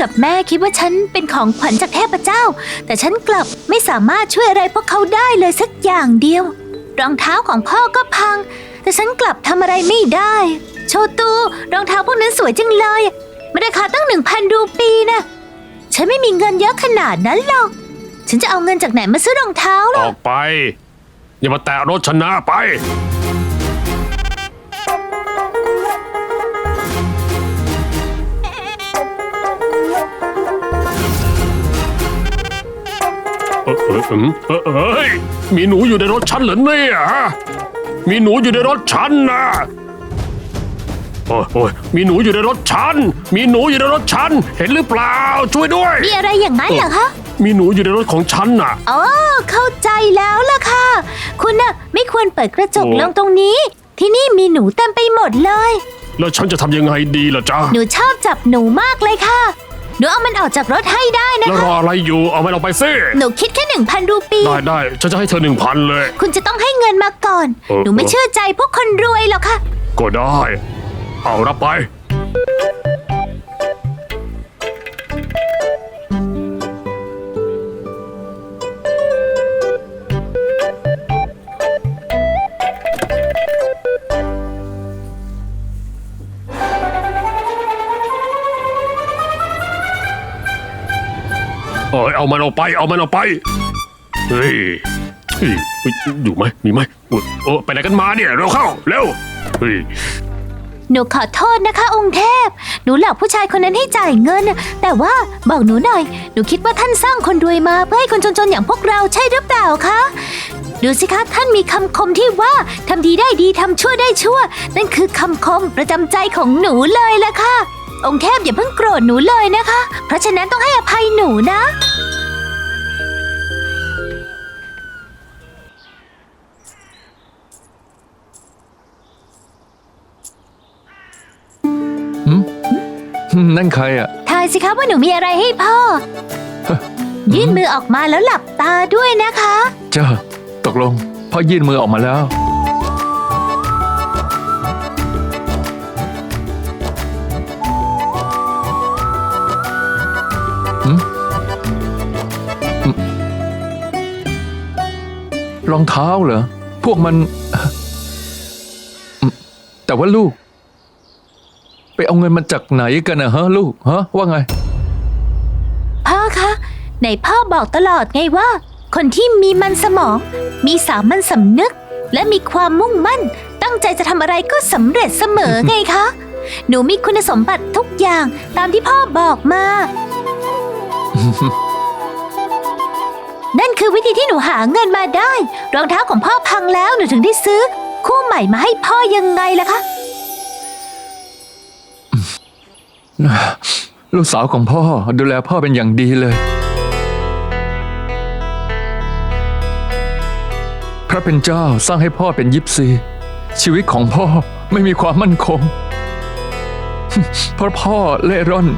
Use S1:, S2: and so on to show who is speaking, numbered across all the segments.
S1: กับแม่คิดว่าฉันเป็นของขวัญจากเทพเจ้า แต่ฉันกลับไม่สามารถช่วยอะไรพวกเขาได้เลยสักอย่างเดียว รองเท้าของพ่อก็พัง แต่ฉันกลับทำอะไรไม่ได้ โชตูรองเท้าพวกนั้นสวยจังเลยมันราคาตั้งหนึ่งพันรูปีนะฉันไม่มีเงินเยอะขนาดนั้นหรอก ฉันจะเอาเงินจากไหนมาซื้อรองเท้า
S2: อ
S1: ล่ะ
S2: อกไป อย่ามาแตะรถชนะไป อเอออืมเออเอ้ยมีหนูอยู่ในรถฉันเหรอเนี่ยฮะมีหนูอยู่ในรถฉันนะโอ้ยโอ้ยมีหนูอยู่ในรถฉัน มีหนูอยู่ในรถฉัน เห็นหรือเปล่า ช่วยด้วย
S1: มีอะไรอย่างนั้นเหรอคะ
S2: มีหนูอยู่ในรถของฉันน่ะ
S1: อ๋อ เข้าใจแล้วล่ะค่ะ คุณน่ะไม่ควรเปิดกระจกลงตรงนี้ ที่นี่มีหนูเต็มไปหมดเลย
S2: แล้วฉันจะทำยังไงดีล่ะจ๊ะ
S1: หนูชอบจับหนูมากเลยค่ะ หนูเอามันออกจากรถให้ได้นะ
S2: แล้วร
S1: คะ
S2: ออะไรอยู่เอามันออกไปสิ
S1: หนูคิดแค่หนึ่งพันรูปี
S2: ได้ได้ฉันจะให้เธอหนึ่งพันเลย
S1: คุณจะต้องให้เงินมาก่อน
S2: เออ
S1: หนูไม่เชื่อใจพวกคนรวยหรอกค่ะ
S2: ก็ได้ เอารับไป เอ้ยเอามันออกไปเอามันออกไปเฮ้ยเฮ้ยเฮ้ยอยู่ไหมมีไหมโอ้โอ้ไปไหนกันมาเนี่ยเร็วเข้าเร็วเฮ้ย
S1: หนูขอโทษนะคะ องค์เทพ หนูหลอกผู้ชายคนนั้นให้จ่ายเงิน แต่ว่าบอกหนูหน่อย หนูคิดว่าท่านสร้างคนรวยมาเพื่อให้คนจนๆอย่างพวกเราใช่หรือเปล่าคะ ดูสิคะท่านมีคำคมที่ว่าทำดีได้ดีทำชั่วได้ชั่ว นั่นคือคำคมประจำใจของหนูเลยละค่ะ องค์เทพอย่าเพิ่งโกรธหนูเลยนะคะ เพราะฉะนั้นต้องให้อภัยหนูนะ
S3: นั่นใครอะ
S1: ทายสิคะว่าหนูมีอะไรให้พ่อ ยื่นมือออกมาแล้วหลับตาด้วยนะคะ
S3: เจ้า ตกลงพ่อยื่นมือออกมาแล้ว รองเท้าเหรอ พวกมัน แต่ว่าลูก ไปเอาเงินมาจากไหนกันนะฮะ ลูกฮะว่าไง
S1: พ่อคะไหนพ่อบอกตลอดไงว่า คนที่มีมันสมอง มีสามัญสำนึก และมีความมุ่งมั่น ตั้งใจจะทำอะไรก็สำเร็จเสมอไงคะ หนูมีคุณสมบัติทุกอย่างตามที่พ่อบอกมา นคือวิธีที่หนูหาเงินมาได้ รองเท้าของพ่อพังแล้วหนูถึงได้ซื้อ คู่ใหม่มาให้พ่อยังไงล่ะคะ
S3: ลูกสาวของพ่อดูแลพ่อเป็นอย่างดีเลย พระเป็นเจ้าสร้างให้พ่อเป็นยิปซี ชีวิตของพ่อไม่มีความมั่นคง เพราะพ่อเล่ร่อน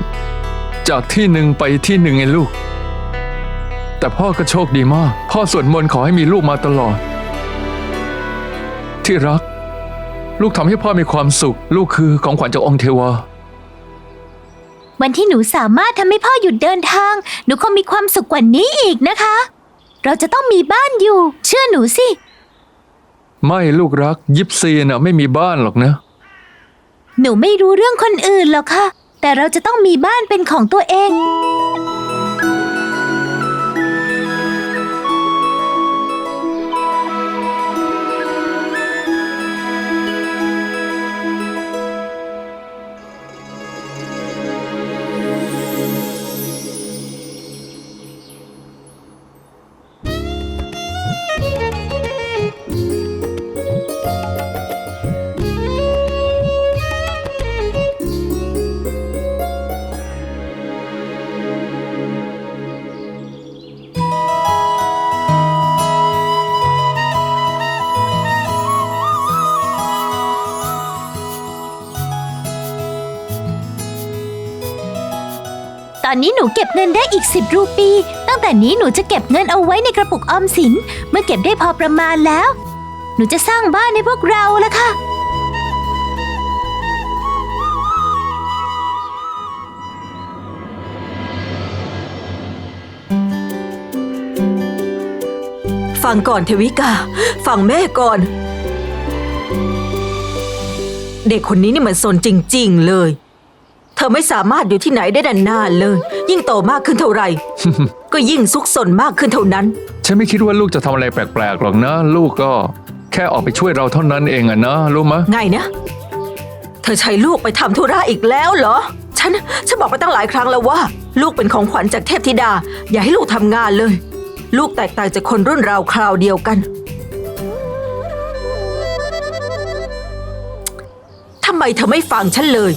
S3: จากที่หนึ่งไปที่หนึ่งไงลูก แต่พ่อก็โชคดีมาก พ่อสวดมนต์ขอให้มีลูกมาตลอด ที่รัก ลูกทำให้พ่อมีความสุข ลูกคือของขวัญจากองค์เทวา
S1: วันที่หนูสามารถทำให้พ่อหยุดเดินทาง หนูคงมีความสุขกว่านี้อีกนะคะ เราจะต้องมีบ้านอยู่ เชื่อหนูสิ
S3: ไม่ลูกรัก ยิปซีน่ะไม่มีบ้านหรอกนะ
S1: หนูไม่รู้เรื่องคนอื่นหรอกค่ะ แต่เราจะต้องมีบ้านเป็นของตัวเอง ตอนนี้หนูเก็บเงินได้อีก 10 รูปี ตั้งแต่นี้หนูจะเก็บเงินเอาไว้ในกระปุกออมสิน เมื่อเก็บได้พอประมาณแล้ว หนูจะสร้างบ้านให้พวกเราละค่ะ
S4: ฟังก่อนเทวิกา ฟังแม่ก่อน เด็กคนนี้นี่เหมือนสนจริง ๆ เลย เธอไม่สามารถอยู่ที่ไหนได้นานๆเลย ยิ่งโตมากขึ้นเท่าไหร่ ก็ยิ่งซุกซนมากขึ้นเท่านั้น
S3: ฉันไม่คิดว่าลูกจะทำอะไรแปลกๆหรอกนะ ลูกก็แค่ออกไปช่วยเราเท่านั้นเองอะนะรู้มะ
S4: ไงนะ เธอใช้ลูกไปทำธุระอีกแล้วเหรอ ฉัน ฉันบอกไปตั้งหลายครั้งแล้วว่า ลูกเป็นของขวัญจากเทพธิดา อย่าให้ลูกทำงานเลย ลูกแตกต่างจากคนรุ่นราวคราวเดียวกันทำไมเธอไม่ฟังฉันเลย